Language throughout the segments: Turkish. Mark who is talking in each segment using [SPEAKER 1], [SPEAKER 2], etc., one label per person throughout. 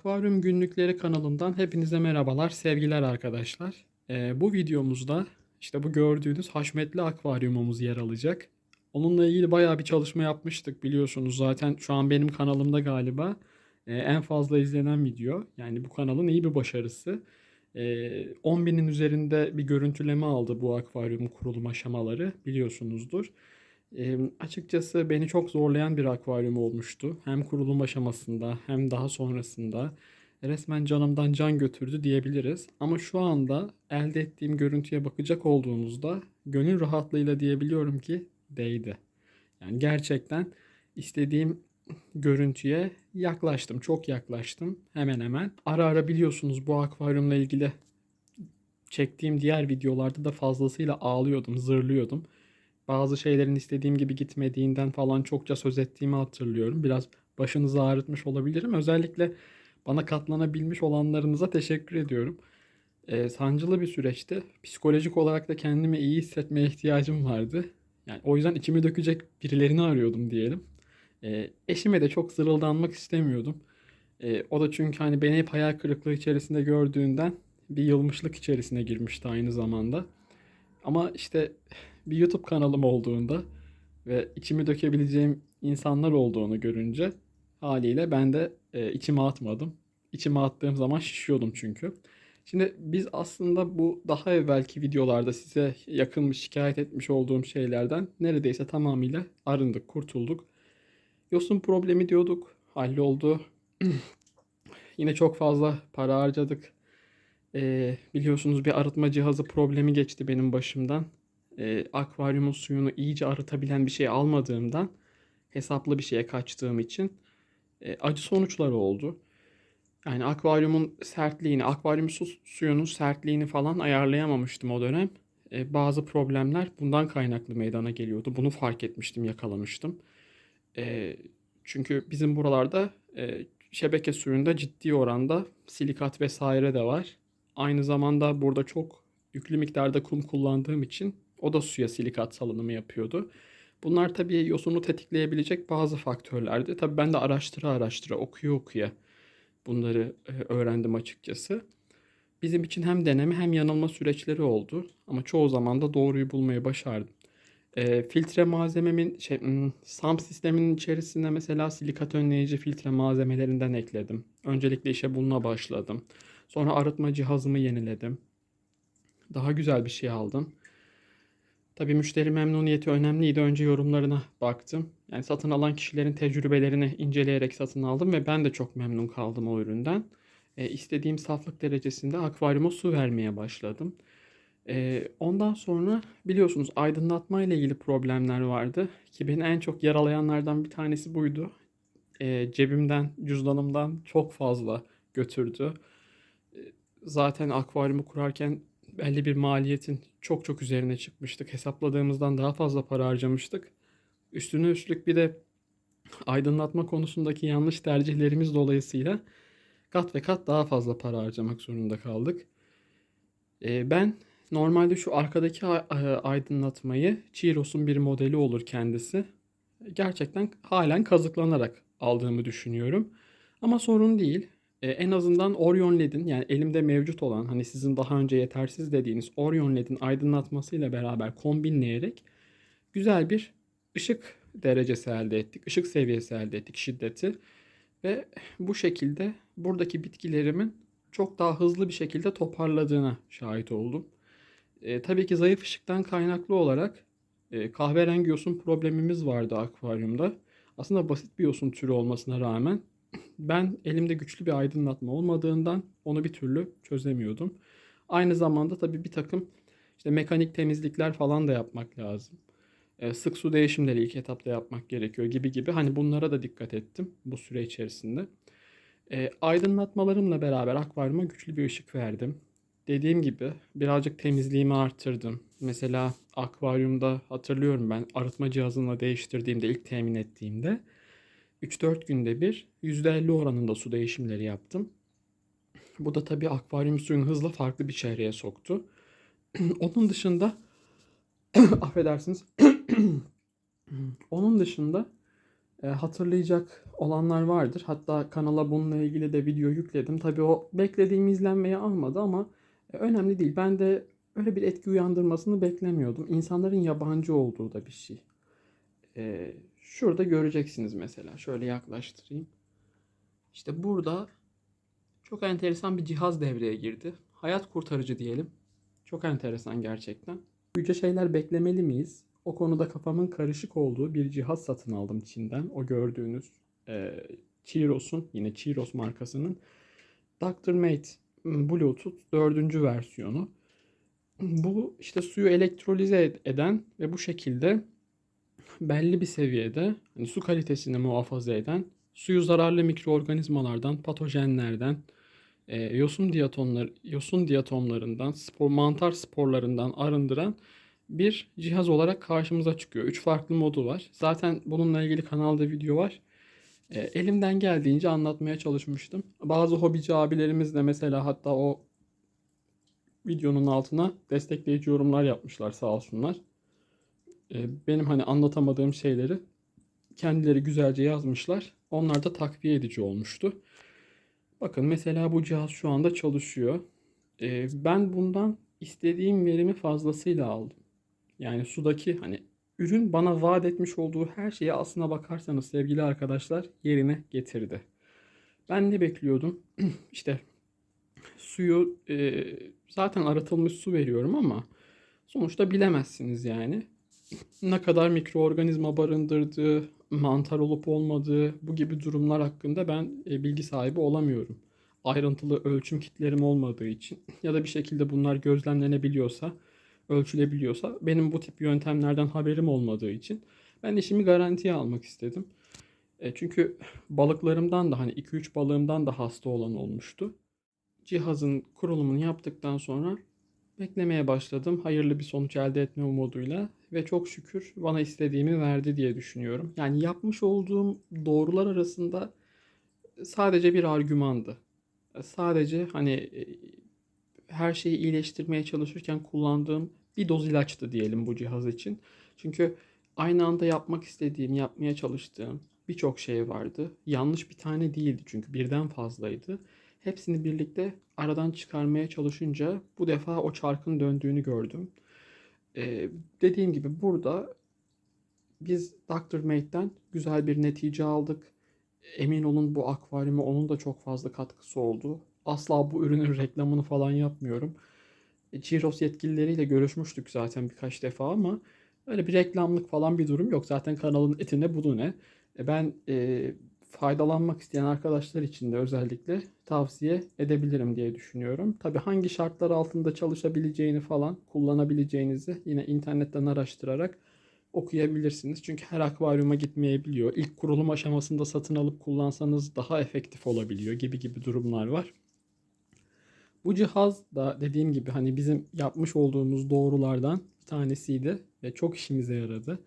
[SPEAKER 1] Akvaryum Günlükleri kanalından hepinize merhabalar, sevgiler arkadaşlar. Ee, bu videomuzda işte bu gördüğünüz haşmetli akvaryumumuz yer alacak. Onunla ilgili bayağı bir çalışma yapmıştık biliyorsunuz. Zaten şu an benim kanalımda galiba e, en fazla izlenen video. Yani bu kanalın iyi bir başarısı. E, 10 binin üzerinde bir görüntüleme aldı bu akvaryumun kurulum aşamaları biliyorsunuzdur. E, açıkçası beni çok zorlayan bir akvaryum olmuştu. Hem kurulum aşamasında hem daha sonrasında resmen canımdan can götürdü diyebiliriz. Ama şu anda elde ettiğim görüntüye bakacak olduğumuzda gönül rahatlığıyla diyebiliyorum ki değdi. Yani gerçekten istediğim görüntüye yaklaştım. Çok yaklaştım. Hemen hemen. Ara ara biliyorsunuz bu akvaryumla ilgili çektiğim diğer videolarda da fazlasıyla ağlıyordum, zırlıyordum bazı şeylerin istediğim gibi gitmediğinden falan çokça söz ettiğimi hatırlıyorum. Biraz başınızı ağrıtmış olabilirim. Özellikle bana katlanabilmiş olanlarınıza teşekkür ediyorum. Ee, sancılı bir süreçti. Psikolojik olarak da kendimi iyi hissetmeye ihtiyacım vardı. Yani o yüzden içimi dökecek birilerini arıyordum diyelim. Ee, eşime de çok zırıldanmak istemiyordum. Ee, o da çünkü hani beni hep hayal kırıklığı içerisinde gördüğünden bir yılmışlık içerisine girmişti aynı zamanda. Ama işte bir YouTube kanalım olduğunda ve içimi dökebileceğim insanlar olduğunu görünce haliyle ben de e, içime atmadım. İçime attığım zaman şişiyordum çünkü. Şimdi biz aslında bu daha evvelki videolarda size yakın şikayet etmiş olduğum şeylerden neredeyse tamamıyla arındık, kurtulduk. Yosun problemi diyorduk, halloldu. Yine çok fazla para harcadık. Ee, biliyorsunuz bir arıtma cihazı problemi geçti benim başımdan e, akvaryumun suyunu iyice arıtabilen bir şey almadığımdan hesaplı bir şeye kaçtığım için e, acı sonuçları oldu. Yani akvaryumun sertliğini, akvaryum su, suyunun sertliğini falan ayarlayamamıştım o dönem. E, bazı problemler bundan kaynaklı meydana geliyordu. Bunu fark etmiştim, yakalamıştım. E, çünkü bizim buralarda e, şebeke suyunda ciddi oranda silikat vesaire de var. Aynı zamanda burada çok yüklü miktarda kum kullandığım için o da suya silikat salınımı yapıyordu. Bunlar tabii yosunu tetikleyebilecek bazı faktörlerdi. Tabii ben de araştıra araştıra, okuya okuya bunları e, öğrendim açıkçası. Bizim için hem deneme hem yanılma süreçleri oldu. Ama çoğu zaman da doğruyu bulmayı başardım. E, filtre malzememin, şey, hmm, SAM sisteminin içerisine mesela silikat önleyici filtre malzemelerinden ekledim. Öncelikle işe bununla başladım. Sonra arıtma cihazımı yeniledim. Daha güzel bir şey aldım. Tabii müşteri memnuniyeti önemliydi. Önce yorumlarına baktım. Yani satın alan kişilerin tecrübelerini inceleyerek satın aldım ve ben de çok memnun kaldım o üründen. E, istediğim saflık derecesinde akvaryuma su vermeye başladım. E, ondan sonra biliyorsunuz aydınlatma ile ilgili problemler vardı. Ki beni en çok yaralayanlardan bir tanesi buydu. E, cebimden, cüzdanımdan çok fazla götürdü. E, zaten akvaryumu kurarken belli bir maliyetin çok çok üzerine çıkmıştık. Hesapladığımızdan daha fazla para harcamıştık. Üstüne üstlük bir de aydınlatma konusundaki yanlış tercihlerimiz dolayısıyla kat ve kat daha fazla para harcamak zorunda kaldık. Ee, ben normalde şu arkadaki aydınlatmayı Chiros'un bir modeli olur kendisi. Gerçekten halen kazıklanarak aldığımı düşünüyorum. Ama sorun değil. E, en azından Orion LED'in yani elimde mevcut olan hani sizin daha önce yetersiz dediğiniz Orion LED'in aydınlatmasıyla beraber kombinleyerek güzel bir ışık derecesi elde ettik. Işık seviyesi elde ettik şiddeti. Ve bu şekilde buradaki bitkilerimin çok daha hızlı bir şekilde toparladığına şahit oldum. E, tabii ki zayıf ışıktan kaynaklı olarak e, kahverengi yosun problemimiz vardı akvaryumda. Aslında basit bir yosun türü olmasına rağmen ben elimde güçlü bir aydınlatma olmadığından onu bir türlü çözemiyordum. Aynı zamanda tabii bir takım işte mekanik temizlikler falan da yapmak lazım. E, sık su değişimleri ilk etapta yapmak gerekiyor gibi gibi. Hani bunlara da dikkat ettim bu süre içerisinde. E, aydınlatmalarımla beraber akvaryuma güçlü bir ışık verdim. Dediğim gibi birazcık temizliğimi arttırdım. Mesela akvaryumda hatırlıyorum ben arıtma cihazını değiştirdiğimde ilk temin ettiğimde 3-4 günde bir %50 oranında su değişimleri yaptım. Bu da tabii akvaryum suyunu hızla farklı bir çevreye soktu. Onun dışında affedersiniz. Onun dışında E, hatırlayacak olanlar vardır. Hatta kanala bununla ilgili de video yükledim. Tabii o beklediğim izlenmeyi almadı ama e, önemli değil. Ben de öyle bir etki uyandırmasını beklemiyordum. İnsanların yabancı olduğu da bir şey. E, şurada göreceksiniz mesela. Şöyle yaklaştırayım. İşte burada çok enteresan bir cihaz devreye girdi. Hayat kurtarıcı diyelim. Çok enteresan gerçekten. Yüce şeyler beklemeli miyiz? O konuda kafamın karışık olduğu bir cihaz satın aldım Çin'den. O gördüğünüz e, Cheeros'un yine Cheeros markasının Dr. Mate Bluetooth dördüncü versiyonu. Bu işte suyu elektrolize eden ve bu şekilde belli bir seviyede hani su kalitesini muhafaza eden, suyu zararlı mikroorganizmalardan, patojenlerden, e, yosun diatomlar, yosun diatomlarından, spor, mantar sporlarından arındıran bir cihaz olarak karşımıza çıkıyor. Üç farklı modu var. Zaten bununla ilgili kanalda video var. E, elimden geldiğince anlatmaya çalışmıştım. Bazı hobici abilerimiz de mesela hatta o videonun altına destekleyici yorumlar yapmışlar sağ olsunlar. E, benim hani anlatamadığım şeyleri kendileri güzelce yazmışlar. Onlar da takviye edici olmuştu. Bakın mesela bu cihaz şu anda çalışıyor. E, ben bundan istediğim verimi fazlasıyla aldım. Yani sudaki hani ürün bana vaat etmiş olduğu her şeyi aslına bakarsanız sevgili arkadaşlar yerine getirdi. Ben ne bekliyordum? işte suyu e, zaten arıtılmış su veriyorum ama sonuçta bilemezsiniz yani. Ne kadar mikroorganizma barındırdığı, mantar olup olmadığı bu gibi durumlar hakkında ben e, bilgi sahibi olamıyorum. Ayrıntılı ölçüm kitlerim olmadığı için ya da bir şekilde bunlar gözlemlenebiliyorsa ölçülebiliyorsa benim bu tip yöntemlerden haberim olmadığı için ben işimi garantiye almak istedim. E, çünkü balıklarımdan da hani 2-3 balığımdan da hasta olan olmuştu. Cihazın kurulumunu yaptıktan sonra beklemeye başladım. Hayırlı bir sonuç elde etme umuduyla ve çok şükür bana istediğimi verdi diye düşünüyorum. Yani yapmış olduğum doğrular arasında sadece bir argümandı. Sadece hani e, her şeyi iyileştirmeye çalışırken kullandığım bir doz ilaçtı diyelim bu cihaz için. Çünkü aynı anda yapmak istediğim, yapmaya çalıştığım birçok şey vardı. Yanlış bir tane değildi çünkü birden fazlaydı. Hepsini birlikte aradan çıkarmaya çalışınca bu defa o çarkın döndüğünü gördüm. Ee, dediğim gibi burada biz Dr. Mate'den güzel bir netice aldık. Emin olun bu akvaryuma onun da çok fazla katkısı oldu. Asla bu ürünün reklamını falan yapmıyorum. Cheetos yetkilileriyle görüşmüştük zaten birkaç defa ama öyle bir reklamlık falan bir durum yok. Zaten kanalın etine budu ne. E, ben e, faydalanmak isteyen arkadaşlar için de özellikle tavsiye edebilirim diye düşünüyorum. Tabi hangi şartlar altında çalışabileceğini falan kullanabileceğinizi yine internetten araştırarak okuyabilirsiniz. Çünkü her akvaryuma gitmeyebiliyor. İlk kurulum aşamasında satın alıp kullansanız daha efektif olabiliyor gibi gibi durumlar var. Bu cihaz da dediğim gibi hani bizim yapmış olduğumuz doğrulardan bir tanesiydi ve çok işimize yaradı.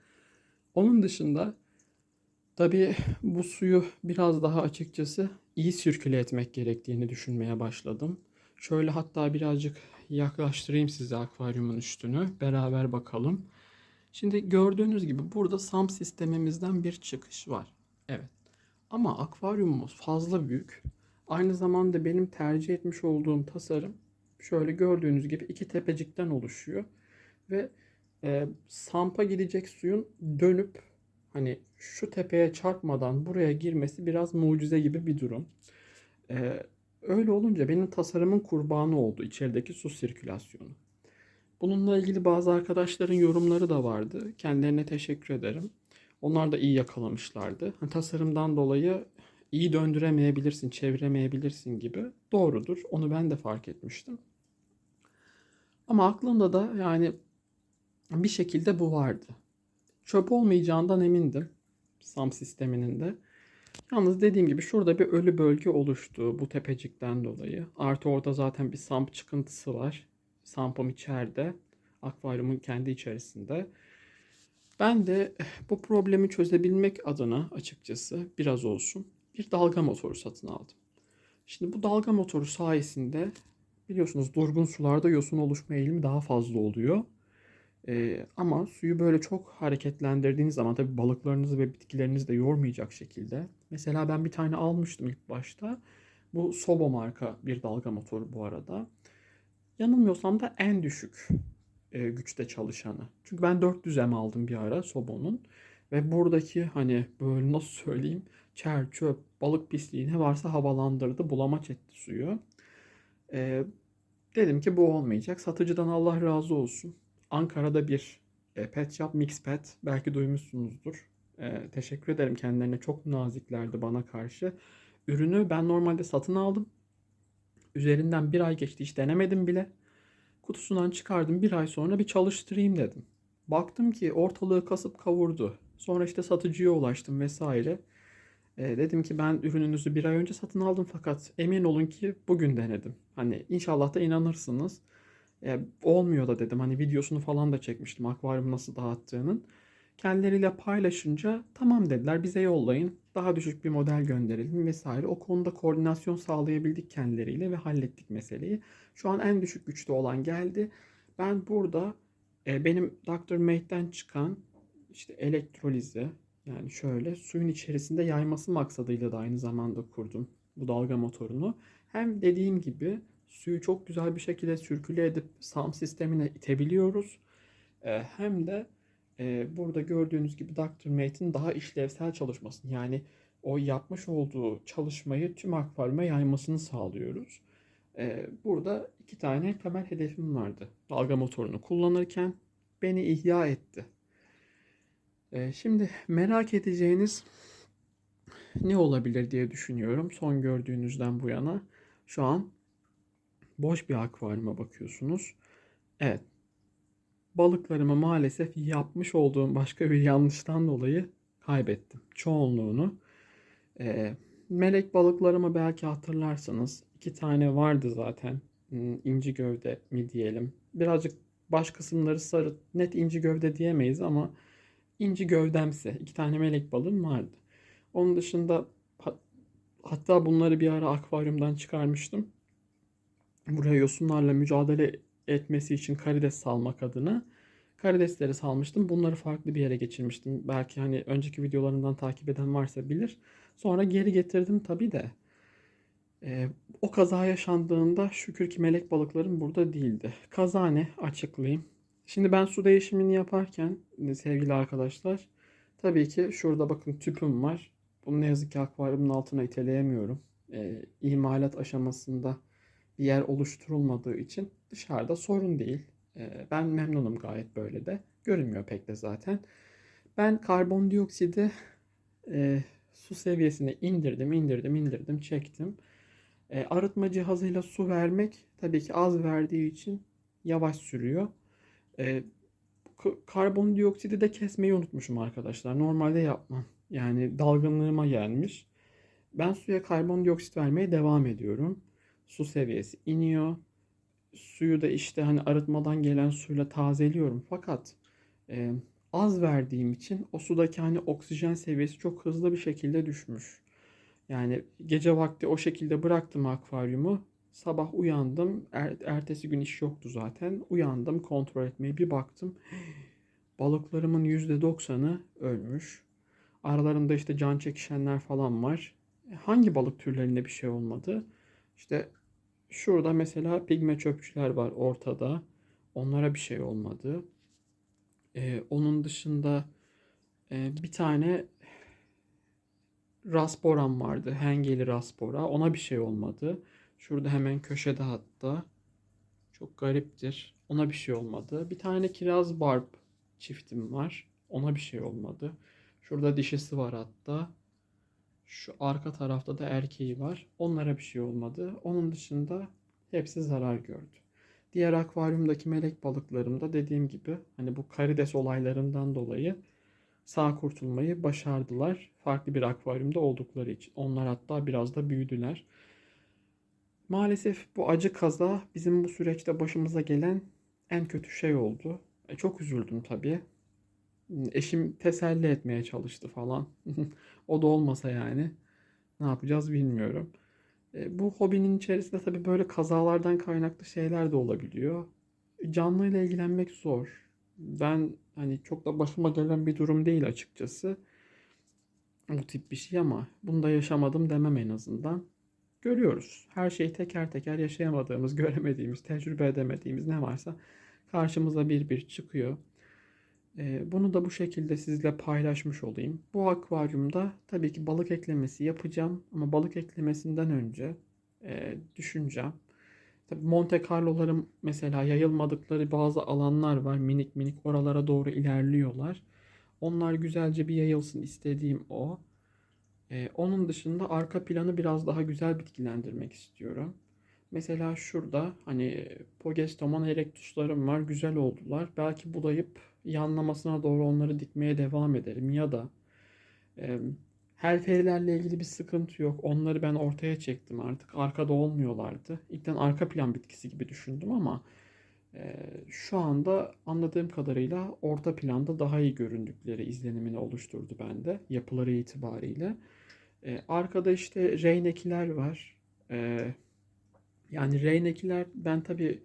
[SPEAKER 1] Onun dışında tabii bu suyu biraz daha açıkçası iyi sirküle etmek gerektiğini düşünmeye başladım. Şöyle hatta birazcık yaklaştırayım size akvaryumun üstünü. Beraber bakalım. Şimdi gördüğünüz gibi burada SAM sistemimizden bir çıkış var. Evet. Ama akvaryumumuz fazla büyük. Aynı zamanda benim tercih etmiş olduğum tasarım şöyle gördüğünüz gibi iki tepecikten oluşuyor. Ve e, sampa gidecek suyun dönüp hani şu tepeye çarpmadan buraya girmesi biraz mucize gibi bir durum. E, öyle olunca benim tasarımın kurbanı oldu içerideki su sirkülasyonu. Bununla ilgili bazı arkadaşların yorumları da vardı. Kendilerine teşekkür ederim. Onlar da iyi yakalamışlardı. Hani tasarımdan dolayı iyi döndüremeyebilirsin, çeviremeyebilirsin gibi. Doğrudur. Onu ben de fark etmiştim. Ama aklımda da yani bir şekilde bu vardı. Çöp olmayacağından emindim. SAM sisteminin de. Yalnız dediğim gibi şurada bir ölü bölge oluştu bu tepecikten dolayı. Artı orada zaten bir samp çıkıntısı var. Sampım içeride. Akvaryumun kendi içerisinde. Ben de bu problemi çözebilmek adına açıkçası biraz olsun bir dalga motoru satın aldım. Şimdi bu dalga motoru sayesinde biliyorsunuz durgun sularda yosun oluşma eğilimi daha fazla oluyor. Ee, ama suyu böyle çok hareketlendirdiğiniz zaman tabii balıklarınızı ve bitkilerinizi de yormayacak şekilde. Mesela ben bir tane almıştım ilk başta. Bu Sobo marka bir dalga motoru bu arada. Yanılmıyorsam da en düşük e, güçte çalışanı. Çünkü ben 400M aldım bir ara Sobo'nun. Ve buradaki hani böyle nasıl söyleyeyim çer, çöp, balık pisliği ne varsa havalandırdı. Bulamaç etti suyu. E, dedim ki bu olmayacak. Satıcıdan Allah razı olsun. Ankara'da bir e, pet shop Mix Pet. Belki duymuşsunuzdur. E, teşekkür ederim kendilerine. Çok naziklerdi bana karşı. Ürünü ben normalde satın aldım. Üzerinden bir ay geçti hiç denemedim bile. Kutusundan çıkardım bir ay sonra bir çalıştırayım dedim. Baktım ki ortalığı kasıp kavurdu. Sonra işte satıcıya ulaştım vesaire. E, dedim ki ben ürününüzü bir ay önce satın aldım fakat emin olun ki bugün denedim. Hani inşallah da inanırsınız. E, olmuyor da dedim. Hani videosunu falan da çekmiştim akvaryum nasıl dağıttığının. Kendileriyle paylaşınca tamam dediler bize yollayın. Daha düşük bir model gönderelim vesaire. O konuda koordinasyon sağlayabildik kendileriyle ve hallettik meseleyi. Şu an en düşük güçte olan geldi. Ben burada e, benim Dr. Mate'den çıkan işte elektrolizi yani şöyle suyun içerisinde yayması maksadıyla da aynı zamanda kurdum bu dalga motorunu. Hem dediğim gibi suyu çok güzel bir şekilde sürküle edip SAM sistemine itebiliyoruz. E, hem de e, burada gördüğünüz gibi Dr. Mate'in daha işlevsel çalışmasını yani o yapmış olduğu çalışmayı tüm akvaryuma yaymasını sağlıyoruz. E, burada iki tane temel hedefim vardı. Dalga motorunu kullanırken beni ihya etti. E, şimdi merak edeceğiniz ne olabilir diye düşünüyorum. Son gördüğünüzden bu yana. Şu an boş bir akvaryuma bakıyorsunuz. Evet. Balıklarımı maalesef yapmış olduğum başka bir yanlıştan dolayı kaybettim. Çoğunluğunu. Ee, melek balıklarımı belki hatırlarsanız iki tane vardı zaten. Hmm, inci gövde mi diyelim. Birazcık baş kısımları sarı. Net inci gövde diyemeyiz ama inci gövdemsi. iki tane melek balığım vardı. Onun dışında hatta bunları bir ara akvaryumdan çıkarmıştım buraya yosunlarla mücadele etmesi için karides salmak adına karidesleri salmıştım. Bunları farklı bir yere geçirmiştim. Belki hani önceki videolarımdan takip eden varsa bilir. Sonra geri getirdim tabii de. Ee, o kaza yaşandığında şükür ki melek balıklarım burada değildi. Kaza ne? Açıklayayım. Şimdi ben su değişimini yaparken sevgili arkadaşlar tabii ki şurada bakın tüpüm var. Bunu ne yazık ki akvaryumun altına iteleyemiyorum. Ee, imalat aşamasında bir yer oluşturulmadığı için dışarıda sorun değil. Ee, ben memnunum gayet böyle de. Görünmüyor pek de zaten. Ben karbondioksidi e, su seviyesine indirdim, indirdim, indirdim, çektim. E, arıtma cihazıyla su vermek tabii ki az verdiği için yavaş sürüyor. E, karbondioksidi de kesmeyi unutmuşum arkadaşlar. Normalde yapmam. Yani dalgınlığıma gelmiş. Ben suya karbondioksit vermeye devam ediyorum su seviyesi iniyor. Suyu da işte hani arıtmadan gelen suyla tazeliyorum. Fakat e, az verdiğim için o sudaki hani oksijen seviyesi çok hızlı bir şekilde düşmüş. Yani gece vakti o şekilde bıraktım akvaryumu. Sabah uyandım. Er, ertesi gün iş yoktu zaten. Uyandım kontrol etmeye bir baktım. Balıklarımın %90'ı ölmüş. Aralarında işte can çekişenler falan var. Hangi balık türlerinde bir şey olmadı? İşte şurada mesela pigme çöpçüler var ortada. Onlara bir şey olmadı. Ee, onun dışında e, bir tane Rasporam vardı. Hengeli Raspora. Ona bir şey olmadı. Şurada hemen köşede hatta. Çok gariptir. Ona bir şey olmadı. Bir tane kiraz barb çiftim var. Ona bir şey olmadı. Şurada dişisi var hatta. Şu arka tarafta da erkeği var. Onlara bir şey olmadı. Onun dışında hepsi zarar gördü. Diğer akvaryumdaki melek balıklarımda dediğim gibi hani bu karides olaylarından dolayı sağ kurtulmayı başardılar. Farklı bir akvaryumda oldukları için. Onlar hatta biraz da büyüdüler. Maalesef bu acı kaza bizim bu süreçte başımıza gelen en kötü şey oldu. E, çok üzüldüm tabii. Eşim teselli etmeye çalıştı falan. o da olmasa yani ne yapacağız bilmiyorum. Bu hobinin içerisinde tabii böyle kazalardan kaynaklı şeyler de olabiliyor. Canlıyla ilgilenmek zor. Ben hani çok da başıma gelen bir durum değil açıkçası. Bu tip bir şey ama bunu da yaşamadım demem en azından. Görüyoruz. Her şeyi teker teker yaşayamadığımız, göremediğimiz, tecrübe edemediğimiz ne varsa karşımıza bir bir çıkıyor. Ee, bunu da bu şekilde sizle paylaşmış olayım. Bu akvaryumda tabii ki balık eklemesi yapacağım ama balık eklemesinden önce e, düşüneceğim. Tabii Monte Carlo'ların mesela yayılmadıkları bazı alanlar var. Minik minik oralara doğru ilerliyorlar. Onlar güzelce bir yayılsın istediğim o. Ee, onun dışında arka planı biraz daha güzel bitkilendirmek istiyorum. Mesela şurada hani Pogestomon erectuslarım var. Güzel oldular. Belki budayıp yanlamasına doğru onları dikmeye devam ederim. Ya da e, helferilerle ilgili bir sıkıntı yok. Onları ben ortaya çektim artık. Arkada olmuyorlardı. İlkten arka plan bitkisi gibi düşündüm ama e, şu anda anladığım kadarıyla orta planda daha iyi göründükleri izlenimini oluşturdu bende yapıları itibariyle. E, arkada işte reynekiler var. E, yani reynekiler ben tabii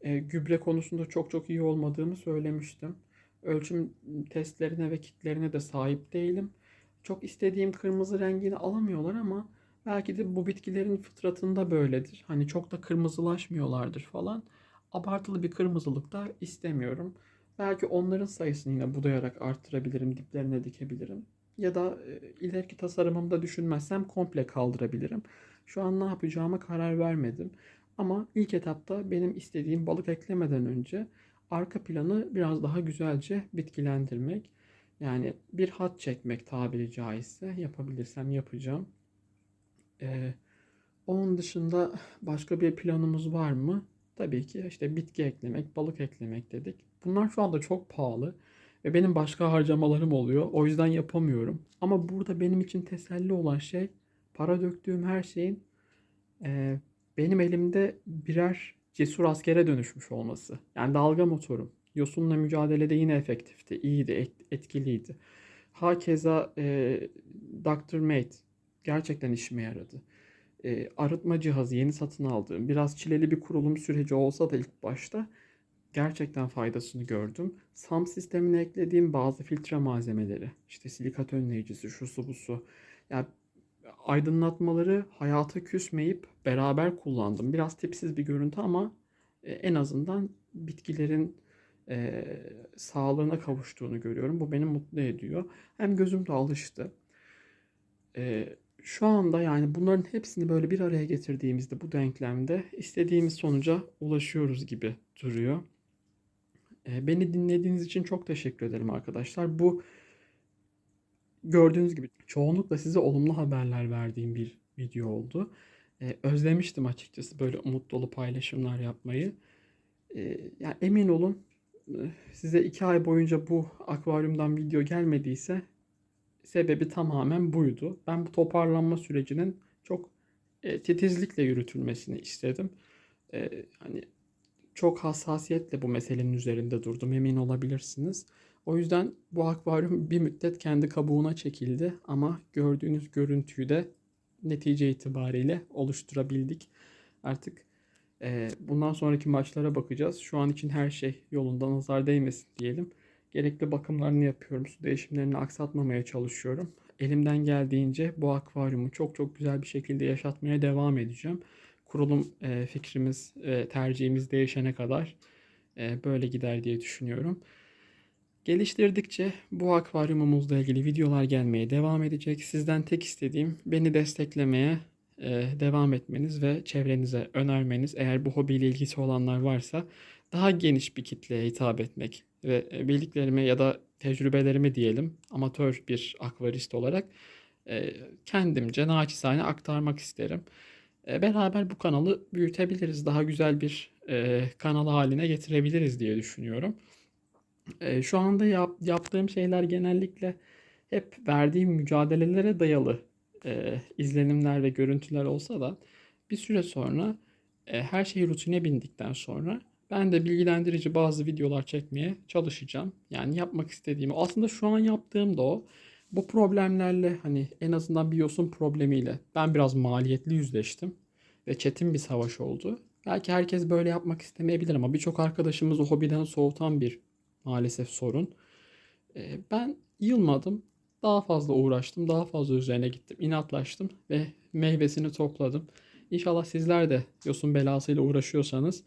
[SPEAKER 1] e, gübre konusunda çok çok iyi olmadığımı söylemiştim. Ölçüm testlerine ve kitlerine de sahip değilim. Çok istediğim kırmızı rengini alamıyorlar ama belki de bu bitkilerin fıtratında böyledir. Hani çok da kırmızılaşmıyorlardır falan. Abartılı bir kırmızılık da istemiyorum. Belki onların sayısını yine budayarak arttırabilirim, diplerine dikebilirim. Ya da e, ileriki tasarımımda düşünmezsem komple kaldırabilirim. Şu an ne yapacağıma karar vermedim. Ama ilk etapta benim istediğim balık eklemeden önce arka planı biraz daha güzelce bitkilendirmek. Yani bir hat çekmek tabiri caizse yapabilirsem yapacağım. Ee, onun dışında başka bir planımız var mı? Tabii ki işte bitki eklemek, balık eklemek dedik. Bunlar şu anda çok pahalı ve benim başka harcamalarım oluyor. O yüzden yapamıyorum. Ama burada benim için teselli olan şey para döktüğüm her şeyin e, benim elimde birer cesur askere dönüşmüş olması. Yani dalga motorum. Yosun'la mücadelede yine efektifti, iyiydi, et- etkiliydi. Hakeza e, Dr. Mate gerçekten işime yaradı. E, arıtma cihazı yeni satın aldığım, biraz çileli bir kurulum süreci olsa da ilk başta gerçekten faydasını gördüm. SAM sistemine eklediğim bazı filtre malzemeleri, işte silikat önleyicisi, şusu busu. Yani aydınlatmaları hayata küsmeyip beraber kullandım. Biraz tipsiz bir görüntü ama e, en azından bitkilerin e, sağlığına kavuştuğunu görüyorum. Bu beni mutlu ediyor. Hem gözüm de alıştı. E, şu anda yani bunların hepsini böyle bir araya getirdiğimizde bu denklemde istediğimiz sonuca ulaşıyoruz gibi duruyor. E, beni dinlediğiniz için çok teşekkür ederim arkadaşlar. Bu gördüğünüz gibi çoğunlukla size olumlu haberler verdiğim bir video oldu. E, özlemiştim açıkçası böyle umut dolu paylaşımlar yapmayı. E, yani emin olun e, size iki ay boyunca bu akvaryumdan video gelmediyse sebebi tamamen buydu. Ben bu toparlanma sürecinin çok e, titizlikle yürütülmesini istedim. E, hani çok hassasiyetle bu meselenin üzerinde durdum emin olabilirsiniz. O yüzden bu akvaryum bir müddet kendi kabuğuna çekildi ama gördüğünüz görüntüyü de netice itibariyle oluşturabildik. Artık e, bundan sonraki maçlara bakacağız. Şu an için her şey yolunda nazar değmesin diyelim. Gerekli bakımlarını yapıyorum. Su değişimlerini aksatmamaya çalışıyorum. Elimden geldiğince bu akvaryumu çok çok güzel bir şekilde yaşatmaya devam edeceğim. Kurulum e, fikrimiz, e, tercihimiz değişene kadar e, böyle gider diye düşünüyorum. Geliştirdikçe bu akvaryumumuzla ilgili videolar gelmeye devam edecek. Sizden tek istediğim beni desteklemeye e, devam etmeniz ve çevrenize önermeniz. Eğer bu hobiyle ilgisi olanlar varsa daha geniş bir kitleye hitap etmek ve e, bildiklerimi ya da tecrübelerimi diyelim amatör bir akvarist olarak e, kendimce naçizane aktarmak isterim. Beraber bu kanalı büyütebiliriz. Daha güzel bir kanal haline getirebiliriz diye düşünüyorum. E, şu anda yap, yaptığım şeyler genellikle hep verdiğim mücadelelere dayalı e, izlenimler ve görüntüler olsa da bir süre sonra e, her şey rutine bindikten sonra ben de bilgilendirici bazı videolar çekmeye çalışacağım. Yani yapmak istediğimi aslında şu an yaptığım da o. Bu problemlerle hani en azından bir yosun problemiyle ben biraz maliyetli yüzleştim ve çetin bir savaş oldu. Belki herkes böyle yapmak istemeyebilir ama birçok arkadaşımız hobiden soğutan bir maalesef sorun. E, ben yılmadım. Daha fazla uğraştım. Daha fazla üzerine gittim. inatlaştım ve meyvesini topladım. İnşallah sizler de yosun belasıyla uğraşıyorsanız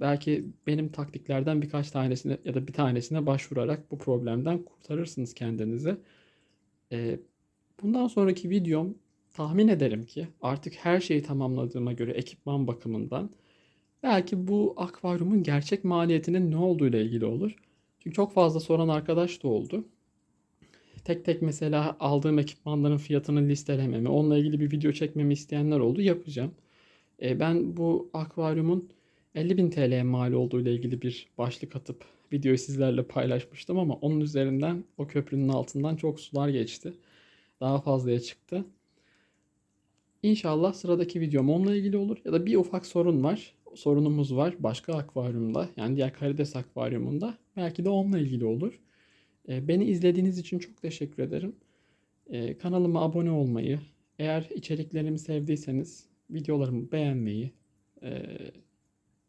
[SPEAKER 1] belki benim taktiklerden birkaç tanesine ya da bir tanesine başvurarak bu problemden kurtarırsınız kendinizi. E, bundan sonraki videom tahmin ederim ki artık her şeyi tamamladığıma göre ekipman bakımından belki bu akvaryumun gerçek maliyetinin ne olduğu ile ilgili olur. Çünkü çok fazla soran arkadaş da oldu. Tek tek mesela aldığım ekipmanların fiyatını listelememi, onunla ilgili bir video çekmemi isteyenler oldu. Yapacağım. E, ben bu akvaryumun 50.000 TL mal olduğu ile ilgili bir başlık atıp videoyu sizlerle paylaşmıştım ama onun üzerinden o köprünün altından çok sular geçti. Daha fazlaya çıktı. İnşallah sıradaki videom onunla ilgili olur. Ya da bir ufak sorun var. Sorunumuz var başka akvaryumda. Yani diğer karides akvaryumunda. Belki de onunla ilgili olur. E, beni izlediğiniz için çok teşekkür ederim. E, kanalıma abone olmayı, eğer içeriklerimi sevdiyseniz videolarımı beğenmeyi, e,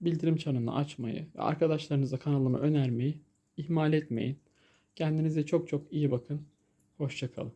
[SPEAKER 1] bildirim çanını açmayı ve arkadaşlarınıza kanalıma önermeyi ihmal etmeyin. Kendinize çok çok iyi bakın. Hoşçakalın.